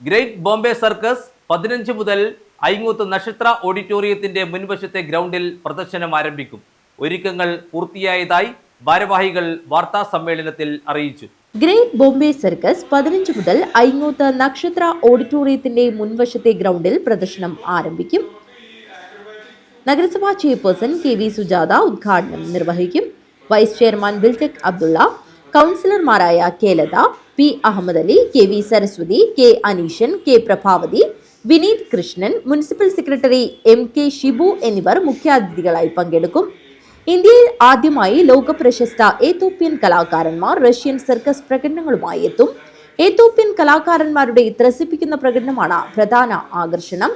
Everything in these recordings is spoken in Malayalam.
ഗ്രേറ്റ് ബോംബെ സർക്കസ് പതിനഞ്ച് മുതൽ ഐങ്ങൂത്ത് നക്ഷത്ര ഓഡിറ്റോറിയത്തിന്റെ മുൻവശത്തെ ഗ്രൗണ്ടിൽ പ്രദർശനം ആരംഭിക്കും. ഒരുക്കങ്ങൾ പൂർത്തിയായതായി ഭാരവാഹികൾ വാർത്താ സമ്മേളനത്തിൽ അറിയിച്ചു. ഗ്രേറ്റ് ബോംബെ സർക്കസ് പതിനഞ്ച് മുതൽ ഐങ്ങൂത്ത് നക്ഷത്ര ഓഡിറ്റോറിയത്തിന്റെ മുൻവശത്തെ ഗ്രൗണ്ടിൽ പ്രദർശനം ആരംഭിക്കും. നഗരസഭാ ചെയർപേഴ്സൺ കെ വി സുജാത ഉദ്ഘാടനം നിർവഹിക്കും. വൈസ് ചെയർമാൻ ബിൽടെക് അബ്ദുള്ള കൗൺസിലർമാരായ K Latha P Ahammed Ali K V Saraswathi K Aneeshan K Prabhavathi Vineeth Krishnan municipal secretary M K Shibu എന്നിവർ മുഖ്യാതിഥികളായി പങ്കെടുക്കും. ഇന്ത്യയിൽ ആദ്യമായി ലോക പ്രശസ്ത ഏത്തോപ്യൻ കലാകാരന്മാർ റഷ്യൻ സർക്കസ് പ്രകടനങ്ങളുമായി എത്തും. ഏത്തോപ്യൻ കലാകാരന്മാരുടെ ത്രസിപ്പിക്കുന്ന പ്രകടനമാണ് പ്രധാന ആകർഷണം.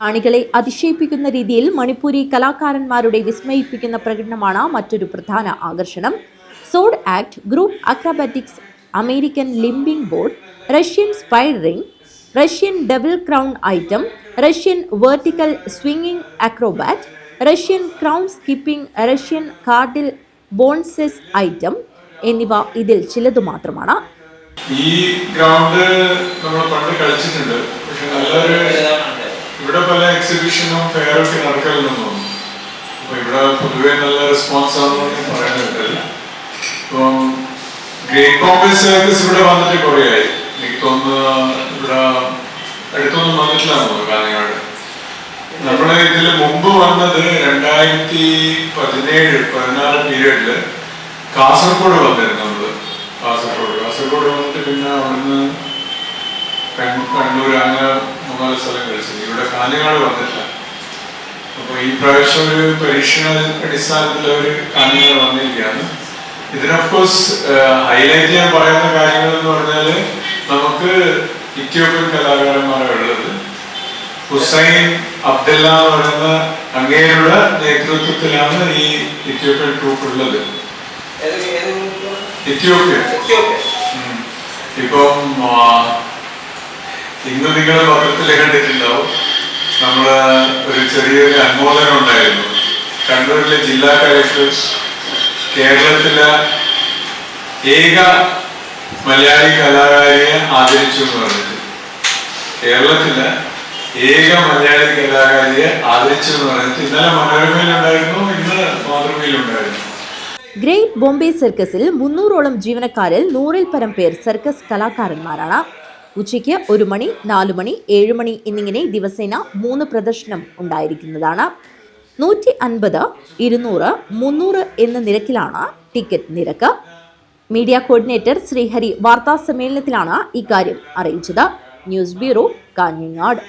കാണികളെ അതിശയിപ്പിക്കുന്ന രീതിയിൽ മണിപ്പൂരി കലാകാരന്മാരുടെ വിസ്മയിപ്പിക്കുന്ന പ്രകടനമാണ് മറ്റൊരു പ്രധാന ആകർഷണം. Sword act group acrobatics American limbing board Russian spidering Russian double crown item Russian vertical swinging acrobat Russian crown skipping Russian കാർഡിൽ ബോൺസെസ് ഐറ്റം എന്നിവ ഇതിൽ ചിലത് മാത്രമാണ്. ഈ ഗ്രൗണ്ട് നമ്മൾ പണ്ട് കളിച്ചിട്ടുണ്ട്. പക്ഷെ നല്ലൊരു ഇവിടെ പല എക്സിബിഷനും ഫെയറൊക്കെ ഒക്കെ നടക്കലുണ്ടെന്ന് തോന്നുന്നു. അപ്പൊ ഇവിടെ പൊതുവെ നല്ല റെസ്പോൺസ് ആണെന്ന് പറയുന്നുണ്ട് ഇപ്പം ഗ്രേറ്റ് ബോംബെ സർക്കസ് ഇവിടെ വന്നിട്ട് കുറേയായി. എനിക്ക് തോന്നുന്നു ഇവിടെ അടുത്തൊന്നും വന്നിട്ടില്ല കാഞ്ഞങ്ങാട്. നമ്മൾ ഇതിൽ മുമ്പ് വന്നത് രണ്ടായിരത്തി പതിനേഴ് പതിനാറ് പീരീഡിൽ കാസർഗോഡ് വന്നിരുന്നു നമ്മൾ. കാസർഗോഡ്. കാസർഗോഡ് വന്നിട്ട് പിന്നെ അവിടുന്ന് കണ്ണൂർ അങ്ങനെ മൂന്നാൽ സ്ഥലം കഴിച്ചു. ഇവിടെ കാഞ്ഞങ്ങാട് വന്നിട്ടില്ല. അപ്പൊ ഈ പ്രാവശ്യം ഒരു പരീക്ഷണ അടിസ്ഥാനത്തിൽ ഒരു കാഞ്ഞങ്ങാട് വന്നിരിക്കുകയാണ്. ഇതിന് ഓഫ്കോഴ്സ് ഹൈലൈറ്റ് ചെയ്യാൻ പറയുന്ന കാര്യങ്ങൾ എന്ന് പറഞ്ഞാൽ നമുക്ക് ഇത്യോപ്യൻ കലാകാരന്മാരാണ് ഉള്ളത്. ഹുസൈൻ അബ്ദുല്ല എന്ന് പറയുന്ന അങ്ങേരുടെ നേതൃത്വത്തിലാണ് ഈ ഇത്യോപ്യൻ ട്രൂപ്പ് ഉള്ളത്. ഇത്യോപ്യൻ. ഇപ്പം ഇന്ന് നിങ്ങൾ പത്രത്തിൽ കണ്ടിട്ടുണ്ടാവും. നമ്മൾ ഒരു ചെറിയൊരു അനുമോദനം ഉണ്ടായിരുന്നു കണ്ണൂരിലെ ജില്ലാ കളക്ടർ കേരളത്തിലെ ഏക മലയാളി കലാകാരിയെ ആദരിച്ചു എന്ന് പറഞ്ഞിട്ട്. കേരളത്തിലെ ഏക മലയാളി കലാകാരിയെ ആദരിച്ചു എന്ന് പറഞ്ഞിട്ട് ഇന്നലെ മനോരമയിലുണ്ടായിരുന്നു ഇന്ന് മാതൃഭൂമിയിലുണ്ടായിരുന്നു. ഗ്രേറ്റ് ബോംബെ സർക്കസിൽ മുന്നൂറോളം ജീവനക്കാരിൽ നൂറിൽ പരം പേർ സർക്കസ് കലാകാരന്മാരാണ്. ഉച്ചയ്ക്ക് ഒരു മണി നാലു മണി ഏഴ് മണി എന്നിങ്ങനെ ദിവസേന മൂന്ന് പ്രദർശനം ഉണ്ടായിരിക്കുന്നതാണ്. നൂറ്റി അൻപത് ഇരുന്നൂറ് മുന്നൂറ് എന്ന നിരക്കിലാണ് ടിക്കറ്റ് നിരക്ക്. മീഡിയ കോർഡിനേറ്റർ ശ്രീഹരി വാർത്താ സമ്മേളനത്തിലാണ് ഇക്കാര്യം അറിയിച്ചത്. News bureau Kanhangad.